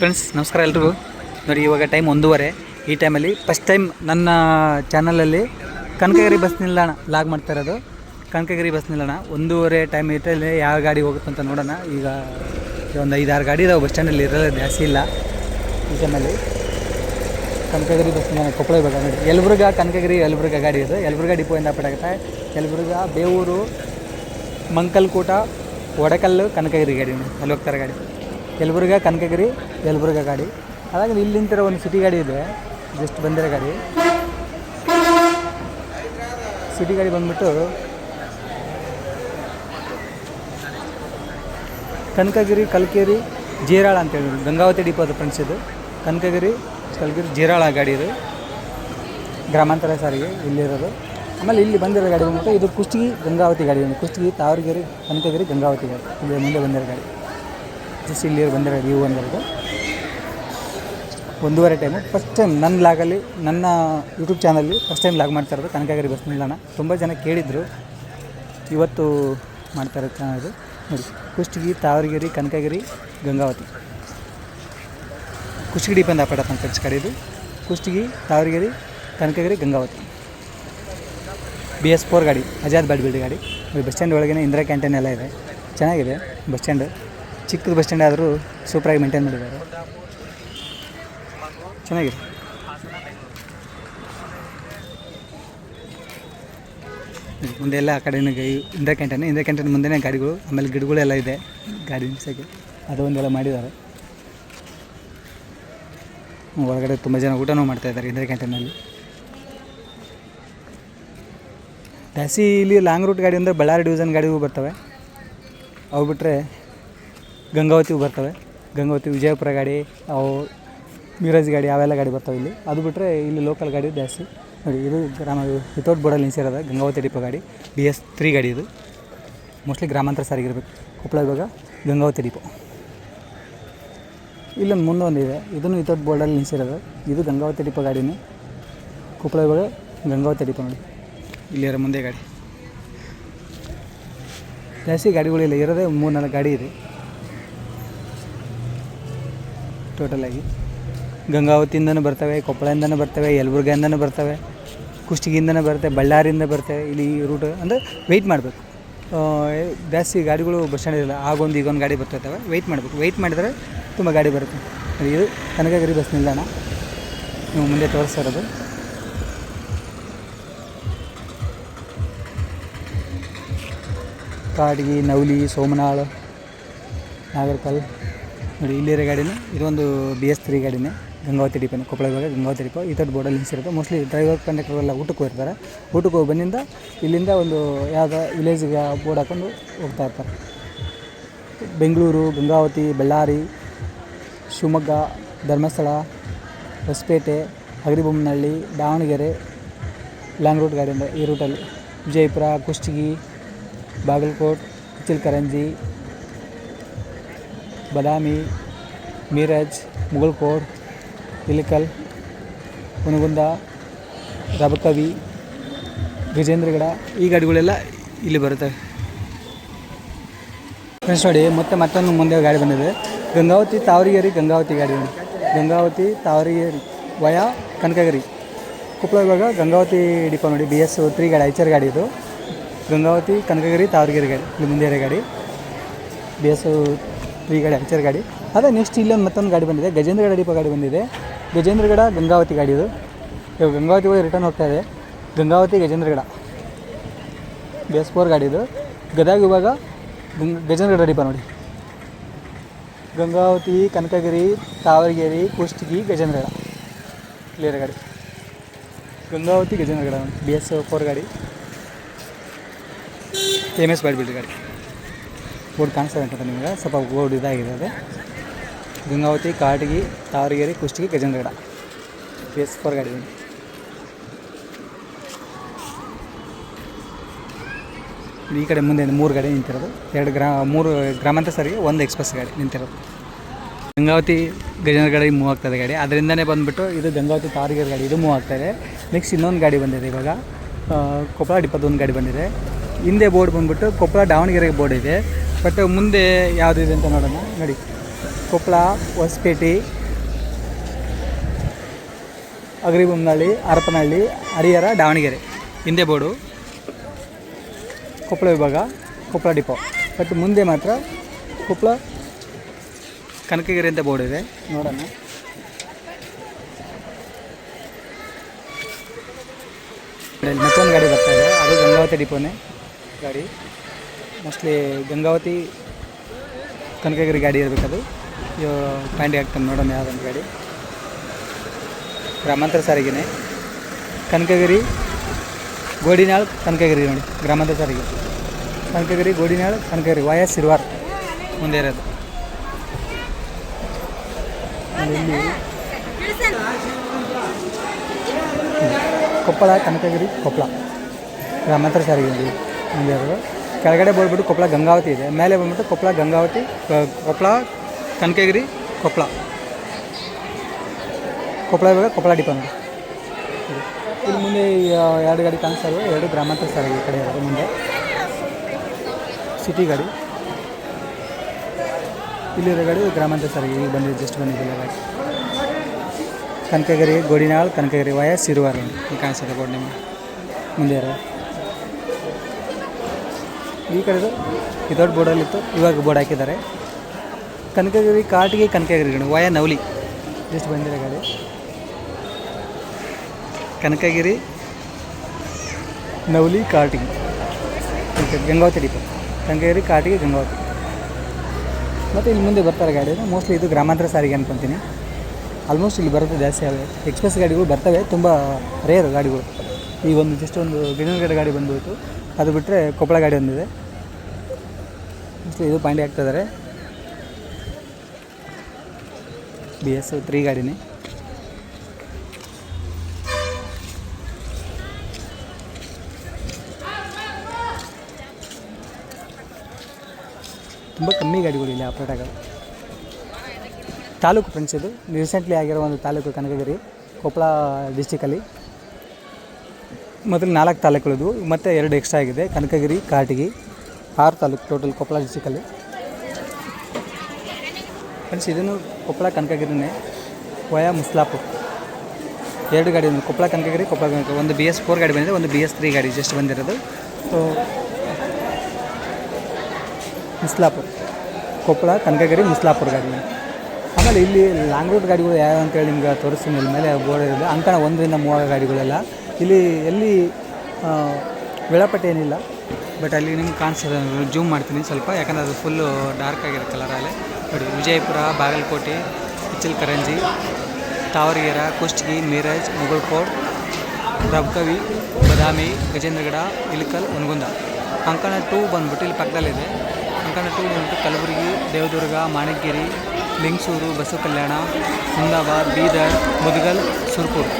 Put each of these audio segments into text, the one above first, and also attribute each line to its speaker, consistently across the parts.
Speaker 1: Friends ನಮಸ್ಕಾರ ಎಲ್ರಿಗೂ. ನೋಡಿ, ಇವಾಗ ಟೈಮ್ ಒಂದೂವರೆ. ಈ ಟೈಮಲ್ಲಿ ಫಸ್ಟ್ ಟೈಮ್ ನನ್ನ ಚಾನಲಲ್ಲಿ ಕನಕಗಿರಿ ಬಸ್ ನಿಲ್ದಾಣ ಲಾಗ್ ಮಾಡ್ತಾ ಇರೋದು. ಕನಕಗಿರಿ ಬಸ್ ನಿಲ್ದಾಣ. ಒಂದೂವರೆ ಟೈಮ್ ಇಟ್ಟಲ್ಲಿ ಯಾವ ಗಾಡಿ ಹೋಗುತ್ತೆ ಅಂತ ನೋಡೋಣ. ಈಗ ಒಂದು ಐದಾರು ಗಾಡಿ ಇದಾವೆ ಬಸ್ ಸ್ಟ್ಯಾಂಡಲ್ಲಿ ಇರೋದು ಜಾಸ್ತಿ ಇಲ್ಲ. ಈ ಟೈಮಲ್ಲಿ ಕನಕಗಿರಿ ಬಸ್ ನಿಲ್ದಾಣ ಕೊಪ್ಪಳ ಬೇಕಾ ನೋಡಿ. ಯಲಬುರ್ಗ, ಕನಕಗಿರಿ, ಯಲಬುರ್ಗ ಗಾಡಿ ಇದೆ. ಎಲ್ಬುರ್ಗ ಡಿಪೋ ಇಂದ ಪಡಾಗುತ್ತೆ ಯಲಬುರ್ಗ, ಬೇವೂರು, ಮಂಕಲ್ಕೂಟ, ಒಡಕಲ್ಲು, ಕನಕಗಿರಿ ಗಾಡಿ ಅಲ್ಲಿ ಹೋಗ್ತಾರೆ ಗಾಡಿ. ಯಲಬುರ್ಗ ಕನಕಗಿರಿ, ಯಲಬುರ್ಗ ಗಾಡಿ. ಹಾಗಾಗಿ ಇಲ್ಲಿ ನಿಂತಿರೋ ಒಂದು ಸಿಟಿ ಗಾಡಿ ಇದೆ. ಜಸ್ಟ್ ಬಂದಿರೋ ಗಾಡಿ. ಸಿಟಿ ಗಾಡಿ ಬಂದ್ಬಿಟ್ಟು ಕನಕಗಿರಿ, ಕಲ್ಕೇರಿ, ಜೀರಾಳ ಅಂತೇಳಿ ಗಂಗಾವತಿ ಡಿಪೋ ಅದು ಫ್ರೆಂಡ್ಸ್ ಇದು. ಕನಕಗಿರಿ, ಕಲ್ಕೇರಿ, ಜೀರಾಳ ಗಾಡಿ ಇದು. ಗ್ರಾಮಾಂತರ ಸಾರಿಗೆ ಇಲ್ಲಿರೋದು. ಆಮೇಲೆ ಇಲ್ಲಿ ಬಂದಿರೋ ಗಾಡಿ ಬಂದ್ಬಿಟ್ಟು ಇದು ಕುಷ್ಟಗಿ ಗಂಗಾವತಿ ಗಾಡಿ. ಕುಷ್ಟಗಿ, ತಾವರಗಿರಿ, ಕನಕಗಿರಿ, ಗಂಗಾವತಿ ಗಾಡಿ. ಇಲ್ಲಿ ಮುಂದೆ ಬಂದಿರೋ ಗಾಡಿ. ಜಸ್ಟ್ ಇಲ್ಲಿ ಬಂದಿರೋ ಇವು ಬಂದಿರೋದು. ಒಂದೂವರೆ ಟೈಮು ಫಸ್ಟ್ ಟೈಮ್ ನನ್ನ ಲಾಗಲ್ಲಿ ನನ್ನ ಯೂಟ್ಯೂಬ್ ಚಾನಲ್ಲಿ ಫಸ್ಟ್ ಟೈಮ್ ಲಾಗ್ ಮಾಡ್ತಾ ಇರೋದು ಕನಕಗಿರಿ ಬಸ್ ನಿಲ್ದಾಣ. ತುಂಬ ಜನ ಕೇಳಿದರು. ಇವತ್ತು ಮಾಡ್ತಾ ಇರೋ ಇದು. ನೋಡಿ, ಕುಷ್ಟಗಿ, ತಾವರಗಿರಿ, ಕನಕಗಿರಿ, ಗಂಗಾವತಿ. ಕುಷ್ಟಗಿ ಡಿಪೆಂಡ್ ಆಪಡ ಫ್ರೆಂಡ್ಸ್ ಗಾಡಿ ಇದು Kushtagi, Tavaragiri, Kanakagiri, Gangavathi. B S four ಗಾಡಿ ಆಜಾದ್ ಬ್ಯಾಡ್ಬಿಲ್ಡಿ ಗಾಡಿ. ಬಸ್ ಸ್ಟ್ಯಾಂಡ್ ಒಳಗೇನೆ ಇಂದಿರಾ ಕ್ಯಾಂಟೀನ್ ಎಲ್ಲ ಇದೆ. ಚೆನ್ನಾಗಿದೆ ಬಸ್ ಸ್ಟ್ಯಾಂಡ್ ಚಿಕ್ಕದು ಬಸ್ ಸ್ಟ್ಯಾಂಡ್ ಆದರೂ ಸೂಪರಾಗಿ ಮೇಂಟೈನ್ ಮಾಡಿದ್ದಾರೆ. ಚೆನ್ನಾಗಿದೆ. ಮುಂದೆ ಎಲ್ಲ ಆ ಕಡೆ ಇಂದಿರಾ ಕ್ಯಾಂಟೀನ್ ಇಂದಿರಾ ಕ್ಯಾಂಟೀನ್ ಮುಂದೆನೇ ಗಾಡಿಗಳು, ಆಮೇಲೆ ಗಿಡಗಳೆಲ್ಲ ಇದೆ, ಗಾಡಿ ನಿಲ್ಸೋಕ್ಕೆ. ಅದು ಒಂದೆಲ್ಲ ಮಾಡಿದ್ದಾರೆ. ಒಳಗಡೆ ತುಂಬ ಜನ ಊಟನೂ ಮಾಡ್ತಾ ಇದ್ದಾರೆ ಇಂದಿರಾ ಕ್ಯಾಂಟೀನಲ್ಲಿ ಜಾಸ್ತಿ ಇಲ್ಲಿ ಲಾಂಗ್ ರೂಟ್ ಗಾಡಿ ಅಂದರೆ ಬಳ್ಳಾರಿ ಡಿವಿಷನ್ ಗಾಡಿಗೂ ಬರ್ತವೆ. ಅವು ಬಿಟ್ಟರೆ ಗಂಗಾವತಿಗೂ ಬರ್ತವೆ. ಗಂಗಾವತಿ, ವಿಜಯಪುರ ಗಾಡಿ, ಅವು ಮಿರಾಜ್ ಗಾಡಿ, ಅವೆಲ್ಲ ಗಾಡಿ ಬರ್ತವೆ ಇಲ್ಲಿ. ಅದು ಬಿಟ್ಟರೆ ಇಲ್ಲಿ ಲೋಕಲ್ ಗಾಡಿ ಜಾಸ್ತಿ. ನೋಡಿ, ಇದು ಗ್ರಾಮ ವಿತೌಟ್ ಬೋರ್ಡಲ್ಲಿ ನಿಲ್ಸಿರೋದ ಗಂಗಾವತಿ ಡಿಪೋ ಗಾಡಿ. ಬಿ ಎಸ್ ತ್ರೀ ಗಾಡಿ ಇದು. ಮೋಸ್ಟ್ಲಿ ಗ್ರಾಮಾಂತರ ಸಾರಿಗೆ ಇರಬೇಕು ಕೊಪ್ಪಳ ಇವಾಗ ಗಂಗಾವತಿ ಡಿಪೋ ಇಲ್ಲೊಂದು ಮುಂದೊಂದಿದೆ ಇದನ್ನು ವಿತೌಟ್ ಬೋರ್ಡಲ್ಲಿ ನಿಲ್ಸಿರೋದು ಇದು ಗಂಗಾವತಿ ಡಿಪೋ ಗಾಡಿನೇ. ಕೊಪ್ಪಳ ಇವಾಗ ಗಂಗಾವತಿ ಡಿಪೋ ನೋಡಿ. ಇಲ್ಲಿರೋ ಮುಂದೆ ಗಾಡಿ. ಜಾಸ್ತಿ ಗಾಡಿಗಳಿಲ್ಲ. ಇರೋದೇ ಮೂರು ನಾಲ್ಕು ಗಾಡಿ ಇದೆ. ಟೋಟಲಾಗಿ ಗಂಗಾವತಿಯಿಂದನೂ ಬರ್ತವೆ ಕೊಪ್ಪಳದಿಂದನೂ ಬರ್ತವೆ, ಯಲಬುರ್ಗಿಯಿಂದನೂ ಬರ್ತವೆ, ಕುಷ್ಟಗಿಯಿಂದನೂ ಬರ್ತವೆ ಬಳ್ಳಾರಿಯಿಂದ ಬರ್ತವೆ, ಇಲ್ಲಿ ರೂಟ್ ಅಂದರೆ ವೆಯ್ಟ್ ಮಾಡಬೇಕು. ಜಾಸ್ತಿ ಗಾಡಿಗಳು ಬಸ್ ಸ್ಟ್ಯಾಂಡ್ ಇರಲ್ಲ, ಆಗೊಂದು ಈಗೊಂದು ಗಾಡಿ ಬರ್ತಿರ್ತವೆ ವೆಯ್ಟ್ ಮಾಡಬೇಕು. ವೆಯ್ಟ್ ಮಾಡಿದರೆ ತುಂಬ ಗಾಡಿ ಬರುತ್ತೆ. ಇದು ಕನಕಗಿರಿ ಬಸ್ ನಿಲ್ದಾಣ. ನೀವು ಮುಂದೆ ತೋರಿಸ್ತಾ ಇರೋದು. ಕಾಡ್ಗಿ ನವಲಿ ಸೋಮನಾಳ್, ನಾಗರ್ಕಲ್. ನೋಡಿ ಇಲ್ಲಿರೋ ಗಾಡಿನ ಇದೊಂದು ಬಿ ಎಸ್ ತ್ರೀ ಗಾಡಿನೇ, ಗಂಗಾವತಿ ಡಿಪೋನೆ, ಕೊಪ್ಪಳ ಇವಾಗ ಗಂಗಾವತಿ ಡಿಪೋ. ಈ ಥರ ಬೋರ್ಡಲ್ಲಿ ನಿಲ್ಸಿರುತ್ತೆ ಮೋಸ್ಟ್ಲಿ ಡ್ರೈವರ್ ಕಂಡಕ್ಟರ್ ಎಲ್ಲ ಊಟಕ್ಕೆ ಹೋಗಿರ್ತಾರೆ ಊಟಕ್ಕೆ ಹೋಗಿ ಬಂದಿಂದ ಇಲ್ಲಿಂದ ಒಂದು ಯಾವುದೋ ವಿಲೇಜಿಗೆ ಬೋರ್ಡ್ ಹಾಕೊಂಡು ಹೋಗ್ತಾ ಇರ್ತಾರೆ. ಬೆಂಗಳೂರು, ಗಂಗಾವತಿ, ಬಳ್ಳಾರಿ, ಶಿವಮೊಗ್ಗ, ಧರ್ಮಸ್ಥಳ, ಹೊಸಪೇಟೆ, ಹಗರಿಬೊಮ್ಮನಹಳ್ಳಿ, ದಾವಣಗೆರೆ, ಲಾಂಗ್ ರೂಟ್ ಗಾಡಿಯಿಂದ ಈ ರೂಟಲ್ಲಿ. ವಿಜಯಪುರ, ಕುಷ್ಟಗಿ, ಬಾಗಲಕೋಟ್, ಚಿಲ್ಕರಂಜಿ ಬದಾಮಿ, ಮೀರಜ್ ಮುಗಲ್ಕೋಡ್ ಇಲಿಕಲ್ ಹುನಗುಂದ ರಬಕವಿ, ಗಜೇಂದ್ರಗಡ, ಈ ಗಾಡಿಗಳೆಲ್ಲ ಇಲ್ಲಿ ಬರುತ್ತೆ. ಫ್ರೆಂಡ್ಸ್ ನೋಡಿ, ಮತ್ತೆ ಮತ್ತೊಂದು ಮುಂದೆ ಗಾಡಿ ಬಂದಿದೆ. ಗಂಗಾವತಿ ತಾವರಿಗೇರಿ ಗಂಗಾವತಿ ಗಾಡಿ ಗಂಗಾವತಿ ತಾವರಿಗೇರಿ ವಯ ಕನಕಗಿರಿ. ಕೊಪ್ಪಳ ಇವಾಗ ಗಂಗಾವತಿ ಡಿಪೋ ನೋಡಿ. ಬಿ ಎಸ್ ತ್ರೀ ಗಾಡಿ, ಐಚರ್ ಗಾಡಿ ಇದು. ಗಂಗಾವತಿ, ಕನಕಗಿರಿ, ತಾವರಿಗೇರಿ ಗಾಡಿ. ಇಲ್ಲಿ ಮುಂದೆ ಗಾಡಿ. ಬಿ ಎಸ್ ತ್ರೀ ಗಾಡಿ, ಅಂಚರ್ ಗಾಡಿ. ಅದೇ ನೆಕ್ಸ್ಟ್ ಇಲ್ಲೊಂದು ಮತ್ತೊಂದು ಗಾಡಿ ಬಂದಿದೆ. ಗಜೇಂದ್ರಗಡ ಡಿಪೋ ಗಾಡಿ ಬಂದಿದೆ. ಗಜೇಂದ್ರಗಡ ಗಂಗಾವತಿ ಗಾಡಿ ಇದು. ಇವಾಗ ಗಂಗಾವತಿ ಹೋಗಿ ರಿಟರ್ನ್ ಹೋಗ್ತಾ ಇದೆ. ಗಂಗಾವತಿ ಗಜೇಂದ್ರಗಡ ಬೇಸ್ ಫೋರ್ ಗಾಡಿ ಇದು. ಗದಗ ಇವಾಗ ಗಂಗ ಗಜೇಂದ್ರಗಡ ಡಿಪೋ ನೋಡಿ. ಗಂಗಾವತಿ, ಕನಕಗಿರಿ, ತಾವರಗಿರಿ, ಕುಷ್ಟಗಿ ಗಜೇಂದ್ರಗಡ ಕ್ಲಿಯರ್ ಗಾಡಿ. Gangavathi Gajendragad B S four ಗಾಡಿ. ಎಂ ಎಸ್ ಬಿಲ್ಡಿ ಗಾಡಿ. ಬೋರ್ಡ್ ಕಾಣಿಸ್ತದೆ ಅಂತ ನಿಮಗೆ. ಸ್ವಲ್ಪ ಬೋರ್ಡ್ ಇದಾಗಿದೆ ಅದು ಗಂಗಾವತಿ, ಕಾಟಗಿ ತಾವರಗಿರಿ ಕುಷ್ಟಗಿ ಗಜೇಂದ್ರಗಡ ಎಸ್ ಫೋರ್ ಗಾಡಿ. ಈ ಕಡೆ ಮುಂದೆ ಮೂರು ಗಾಡಿ ನಿಂತಿರೋದು. ಎರಡು ಗ್ರಾ, ಮೂರು ಗ್ರಾಮಾಂತರ ಸಾರಿಗೆ ಒಂದು ಎಕ್ಸ್ಪ್ರೆಸ್ ಗಾಡಿ ನಿಂತಿರೋದು. ಗಂಗಾವತಿ ಗಜೇಂದ್ರ ಗಾಡಿ ಮೂವ್ ಆಗ್ತದೆ ಗಾಡಿ. ಅದರಿಂದನೇ ಬಂದುಬಿಟ್ಟು ಇದು ಗಂಗಾವತಿ ತಾವರಗಿರಿ ಗಾಡಿ, ಇದು ಮೂವ್ ಆಗ್ತಾಯಿದೆ ನೆಕ್ಸ್ಟ್ ಇನ್ನೊಂದು ಗಾಡಿ ಬಂದಿದೆ ಇವಾಗ. ಕೊಪ್ಪಳ ಡಿಪ್ಪತ್ತೊಂದು ಗಾಡಿ ಬಂದಿದೆ. ಹಿಂದೆ ಬೋರ್ಡ್ ಬಂದುಬಿಟ್ಟು ಕೊಪ್ಪಳ ದಾವಣಗೆರೆ ಬೋರ್ಡ್ ಇದೆ. ಬಟ್ ಮುಂದೆ ಯಾವುದಿದೆ ಅಂತ ನೋಡೋಣ. ನೋಡಿ. ಕೊಪ್ಪಳ ಹೊಸಪೇಟೆ ಅಗ್ರಿಬೊಮ್ಮನಹಳ್ಳಿ ಹರಪನಹಳ್ಳಿ, ಹರಿಹರ, ದಾವಣಗೆರೆ. ಹಿಂದೆ ಬೋರ್ಡು. ಕೊಪ್ಪಳ ವಿಭಾಗ ಕೊಪ್ಪಳ ಡಿಪೋ. ಬಟ್ ಮುಂದೆ ಮಾತ್ರ ಕೊಪ್ಪಳ ಕನಕಗಿರಿ ಅಂತ ಬೋರ್ಡ್ ಇದೆ. ನೋಡೋಣ. ಮತ್ತೊಂದು ಗಾಡಿ ಬರ್ತಾ ಇದೆ. ಅದು ಗಂಗಾವತಿ ಡಿಪೋನೇ. ಗಾಡಿ. ಮೋಸ್ಟ್ಲಿ ಗಂಗಾವತಿ, ಕನಕಗಿರಿ ಗಾಡಿ ಇರಬೇಕದು. ಪ್ಯಾಂಡಿ ಆಗ್ತಾನೆ ನೋಡೋಣ ಯಾವ್ದೊಂದು ಗಾಡಿ. ಗ್ರಾಮಾಂತರ ಸಾರಿಗೆನೆ. ಕನಕಗಿರಿ, ಗೋಡಿನಾಳ್, ಕನಕಗಿರಿ ನೋಡಿ. ಗ್ರಾಮಾಂತರ ಸಾರಿಗೆ. ಕನಕಗಿರಿ, ಗೋಡಿನಾಳ್, ಕನಕಗಿರಿ ವಾಯ ಸಿರ್ವಾರ್ ಮುಂದೆ ಇರೋದು. ಇಲ್ಲಿ ಕೊಪ್ಪಳ, ಕನಕಗಿರಿ, ಕೊಪ್ಪಳ. ಗ್ರಾಮಾಂತರ ಸಾರಿಗೆ ಮುಂದೆ ಇರೋದು. ಕೆಳಗಡೆ ಬೋರ್ಡ್ಬಿಟ್ಟು ಕೊಪ್ಪಳ ಗಂಗಾವತಿ ಇದೆ. ಮೇಲೆ ಬಂದ್ಬಿಟ್ಟು ಕೊಪ್ಪಳ ಗಂಗಾವತಿ ಕ- ಕೊಪ್ಪಳ ಕನಕಗಿರಿ ಕೊಪ್ಪಳ ಕೊಪ್ಪಳ ಇವಾಗ ಕೊಪ್ಪಳ ಡಿಪೋ ನೋಡಿ. ಇದು. ಇಲ್ಲಿ ಮುಂದೆ ಈ, ಆ, ಎರಡು ಗಾಡಿ ಕಾಣಿಸ್ತಾ ಇವೆ ಎರಡು ಗ್ರಾಮಾಂತರ ಸಾರಿಗೆ ಈ ಕಡೆ ಇರೋದು ಮುಂದೆ. ಸಿಟಿ ಗಾಡಿ. ಇಲ್ಲಿರೋ ಗಾಡಿ ಗ್ರಾಮಾಂತರ ಸಾರಿಗೆ. ಈಗ ಬಂದಿದೆ ಜಸ್ಟ್ ಬಂದಿದ್ದಿಲ್ಲ ಗಾಡಿ. ಕನಕಗಿರಿ ಗೋಡಿನಾಳ್ ಕನಕಗಿರಿ ವಯ ಸಿರುವಾರ. ಇಲ್ಲಿ ಕಾಣಿಸ್ತದೆ ಬೋರ್ಡ್ ನಿಮಗೆ. ಮುಂದೆ ಇರೋ ಈ ಕಡೆದು ದೊಡ್ಡ ಬೋರ್ಡಲ್ಲಿತ್ತು ಇವಾಗ ಬೋರ್ಡ್ ಹಾಕಿದ್ದಾರೆ. ಕನಕಗಿರಿ, ಕಾಟಿಗೆ ಕನಕಗಿರಿ ಗಣಿ ವಯ ನವಲಿ. ಜಸ್ಟ್ ಬಂದಿರೋ ಗಾಡಿ. ಕನಕಗಿರಿ, ನವಲಿ ಕಾಟಿಗೆ ಗಂಗಾವತಿ ಡಿಪೋ. ಕನಕಗಿರಿ, ಕಾಟಿಗೆ ಗಂಗಾವತಿ. ಮತ್ತು ಇಲ್ಲಿ ಮುಂದೆ ಬರ್ತಾರೆ ಗಾಡಿ ಮೋಸ್ಟ್ಲಿ ಇದು ಗ್ರಾಮಾಂತರ ಸಾರಿಗೆ ಅನ್ಕೊತೀನಿ. ಆಲ್ಮೋಸ್ಟ್ ಇಲ್ಲಿ ಬರೋದು ಜಾಸ್ತಿ ಆಗಿದೆ ಎಕ್ಸ್ಪ್ರೆಸ್ ಗಾಡಿಗಳು ಬರ್ತವೆ, ತುಂಬ ರೇರ್ ಗಾಡಿಗಳು. ಈ ಒಂದು ಜಸ್ಟ್ ಒಂದು ಗಿಡಗಡೆ ಗಾಡಿ ಬಂದುಬಿಟ್ಟು ಅದು ಬಿಟ್ಟರೆ ಕೊಪ್ಪಳ ಗಾಡಿ ಒಂದಿದೆ. ಇದು ಪಾಂಡಿ ಆಗ್ತಿದ್ದಾರೆ ಬಿ ಎಸ್ ತ್ರೀ ಗಾಡಿನೇ. ತುಂಬ ಕಮ್ಮಿ ಗಾಡಿಗಳು ಇಲ್ಲಿ ಆಪ್ರೇಟ್ ಆಗೋದು ತಾಲೂಕು ಫ್ರೆಂಡ್ಸ್ ಇದು ರೀಸೆಂಟ್ಲಿ ಆಗಿರೋ ಒಂದು ತಾಲೂಕು ಕನಕಗಿರಿ, ಕೊಪ್ಪಳ ಡಿಸ್ಟಿಕಲ್ಲಿ ಮೊದಲು ನಾಲ್ಕು ತಾಲೂಕುಗಳಿದ್ವು. ಮತ್ತು ಎರಡು ಎಕ್ಸ್ಟ್ರಾ ಆಗಿದೆ. ಕನಕಗಿರಿ ಕಾಟಗಿ ಆರು ತಾಲೂಕು ಟೋಟಲ್ ಕೊಪ್ಪಳ ಡಿಸ್ಟಿಕಲ್ಲಿ ಫ್ರೆಂಡ್ಸ್ ಇದನ್ನು ಕೊಪ್ಪಳ ಕನಕಗಿರಿನೇ ವಯಾ ಮುಸ್ಲಾಪುರ್. ಎರಡು ಗಾಡಿ ಒಂದು ಕೊಪ್ಪಳ ಕನಕಗಿರಿ, ಕೊಪ್ಪಳ ಕನಕ ಒಂದು ಬಿ ಎಸ್ ಫೋರ್ ಗಾಡಿ ಬಂದಿದೆ, ಒಂದು ಬಿ ಎಸ್ ತ್ರೀ ಗಾಡಿ ಜಸ್ಟ್ ಬಂದಿರೋದು. ಸೊ ಮುಸ್ಲಾಪುರ್. ಕೊಪ್ಪಳ, ಕನಕಗಿರಿ, ಮುಸ್ಲಾಪುರ್ ಗಾಡಿ ಆಮೇಲೆ ಇಲ್ಲಿ ಲಾಂಗ್ ರೂಟ್ ಗಾಡಿಗಳು ಯಾವ್ಯಾವ ಅಂತೇಳಿ ನಿಮ್ಗೆ ತೋರಿಸ್ತೀನಿ. ಮೇಲೆ ಬೋರ್ಡ್ ಇರೋದು ಅಂಕಣ ಒಂದರಿಂದ ಮೂವರ ಗಾಡಿಗಳೆಲ್ಲ ಇಲ್ಲಿ ಎಲ್ಲಿ ವೇಳಾಪಟ್ಟಿ ಏನಿಲ್ಲ. ಬಟ್ ಅಲ್ಲಿ ನಿಮ್ಗೆ ಕಾಣಿಸ್ತದೆ ಜೂಮ್ ಮಾಡ್ತೀನಿ ಸ್ವಲ್ಪ, ಯಾಕಂದರೆ ಅದು ಫುಲ್ಲು ಡಾರ್ಕ್ ಆಗಿರೋ ಕಲರ್ ಅಲ್ಲಿ. ನೋಡಿ, ವಿಜಯಪುರ, ಬಾಗಲಕೋಟೆ ಇಚ್ಚಲ್ಕರಂಜಿ ತಾವರಗೆರೆ ಕುಷ್ಟಗಿ ಮೀರಜ್ ಮುಗಳ್ಕೋಟ್ ರಬ್ಕವಿ ಬದಾಮಿ ಗಜೇಂದ್ರಗಡ ಇಲಕಲ್ ಹುನಗುಂದ ಅಂಕಣ ಟೂ ಬಂದ್ಬಿಟ್ಟು ಇಲ್ಲಿ ಪಕ್ಕದಲ್ಲಿದೆ ಅಂಕಣ ಟೂ ಬಂದ್ಬಿಟ್ಟು ಕಲಬುರಗಿ ದೇವದುರ್ಗ ಮಾಣಿಕ್ಗಿರಿ ಲಿಂಗಸೂರು ಬಸವ ಕಲ್ಯಾಣ ಅಹಮದಾಬಾದ್ ಬೀದರ್ ಮುದಗಲ್ ಸುರ್ಪುರ್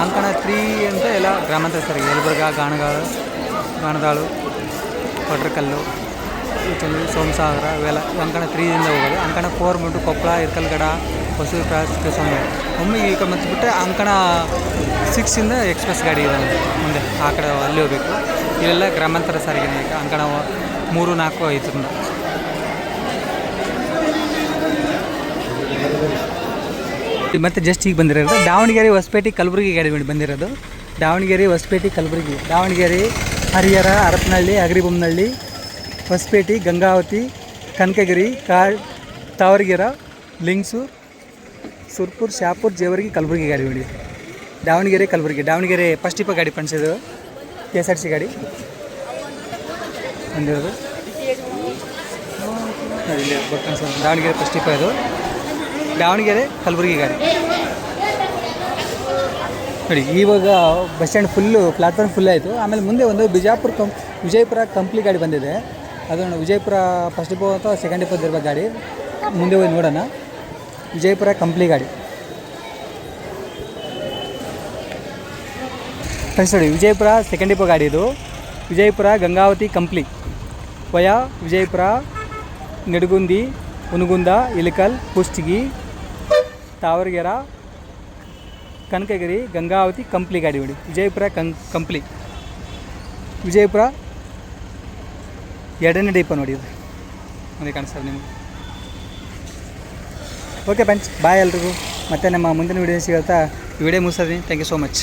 Speaker 1: ಅಂಕಣ ತ್ರೀ ಅಂತ ಎಲ್ಲ ಗ್ರಾಮಾಂತರ ಸಾರಿಗೆ ಯಲಬುರ್ಗ ಗಾಣಗಾಳು ಗಾಣದಾಳು ಕೊಟ್ರಕಲ್ಲು ಈಚಲ್ಲಿ ಸೋಮಸಾಗರ ಇವೆಲ್ಲ ಅಂಕಣ ತ್ರೀದಿಂದ ಹೋಗೋದು ಅಂಕಣ ಫೋರ್ ಬಂದು ಕೊಪ್ಪಳ ಇರ್ಕಲ್ಗಡ ಹೊಸೂರು ಕ್ರಾಸ್ ಕೃಷ್ಣ ಒಮ್ಮೆ ಈ ಕಡೆ ಮತ್ತೆ ಬಿಟ್ಟರೆ ಅಂಕಣ ಸಿಕ್ಸಿಂದ ಎಕ್ಸ್ಪ್ರೆಸ್ ಗಾಡಿ ಇದೆ ಮುಂದೆ ಆ ಕಡೆ ಅಲ್ಲಿ ಹೋಗಬೇಕು ಇವೆಲ್ಲ ಗ್ರಾಮಾಂತರ ಸಾರಿಗೆ ಈಗ ಅಂಕಣ ಮೂರು ನಾಲ್ಕು ಐದರಿಂದ ಮತ್ತೆ ಜಸ್ಟ್ ಈಗ ಬಂದಿರೋದು. ದಾವಣಗೆರೆ ಹೊಸಪೇಟೆ ಕಲಬುರಗಿ ಗಾಡಿ ಬಂದಿರೋದು. ದಾವಣಗೆರೆ ಹೊಸಪೇಟೆ ಕಲಬುರಗಿ. ದಾವಣಗೆರೆ, ಹರಿಹರ, ಹರಪನಹಳ್ಳಿ ಅಗರಿಬೊಮ್ಮನಹಳ್ಳಿ ಹೊಸಪೇಟೆ, ಗಂಗಾವತಿ, ಕನಕಗಿರಿ ಕಾ ತಾವರಗೆರೆ, ಲಿಂಗ್ಸೂರು, ಸುರ್ಪುರ್, ಶಾಪುರ್, ಜೇವರ್ಗಿ ಕಲಬುರಗಿ ಗಾಡಿ ದಾವಣಗೆರೆ ಕಲಬುರಗಿ. ದಾವಣಗೆರೆ ಫಸ್ಟ್ ಇಪ್ಪ ಗಾಡಿ ಪಣಿಸಿದ್ದು. ಕೆ ಎಸ್ ಆರ್ ಸಿ ಗಾಡಿ. ಬಂದಿರೋದು. ದಾವಣಗೆರೆ ಫಸ್ಟ್ ಇಪ್ಪ ಇದು. ದಾವಣಗೆರೆ, ಕಲಬುರಗಿ ಗಾಡಿ. ನೋಡಿ, ಇವಾಗ bus stand full platform full ಆಯಿತು. ಆಮೇಲೆ ಮುಂದೆ ಒಂದು ಬಿಜಾಪುರ ಕಂ ವಿಜಯಪುರ ಕಂಪ್ಲಿ ಗಾಡಿ ಬಂದಿದೆ. ಅದನ್ನು ವಿಜಯಪುರ ಫಸ್ಟ್ ಡಿಪೋ ಅಥವಾ ಸೆಕೆಂಡ್ ಡಿಪೋ ಇರ್ಬೇಕು ಗಾಡಿ. ಮುಂದೆ ಹೋಗಿ ನೋಡೋಣ. ವಿಜಯಪುರ ಕಂಪ್ಲಿ ಗಾಡಿ. ಫ್ರೆಂಡ್ಸ್ ನೋಡಿ, ವಿಜಯಪುರ ಸೆಕೆಂಡ್ ಡಿಪೋ ಗಾಡಿ ಇದು. ವಿಜಯಪುರ ಗಂಗಾವತಿ ಕಂಪ್ಲಿ ವಯಾ, ವಿಜಯಪುರ, ನೆಡಗುಂದಿ ಹುನಗುಂದ ಇಲಕಲ್ ಕುಷ್ಟಗಿ ತಾವರಗೆರೆ, ಕನಕಗಿರಿ, ಗಂಗಾವತಿ, ಕಂಪ್ಲಿ ಗಾಡಿ ಹೊಡಿ ವಿಜಯಪುರ ಕಂ, ಕಂಪ್ಲಿ. ವಿಜಯಪುರ ಎರಡನೇ ಡೀಪ ನೋಡಿ ಇದು. ಮುಂದೆ ಕಾಣಿಸ್ತದೆ ನಿಮಗೆ. ಓಕೆ ಫ್ರೆಂಡ್ಸ್ ಬಾಯ್ ಎಲ್ರಿಗೂ. ಮತ್ತೆ ನಮ್ಮ ಮುಂದಿನ ವೀಡಿಯೋ ಸಿಗುತ್ತಾ ವಿಡಿಯೋ ಮುಗಿಸ್ತೀನಿ ಥ್ಯಾಂಕ್ ಯು ಸೋ ಮಚ್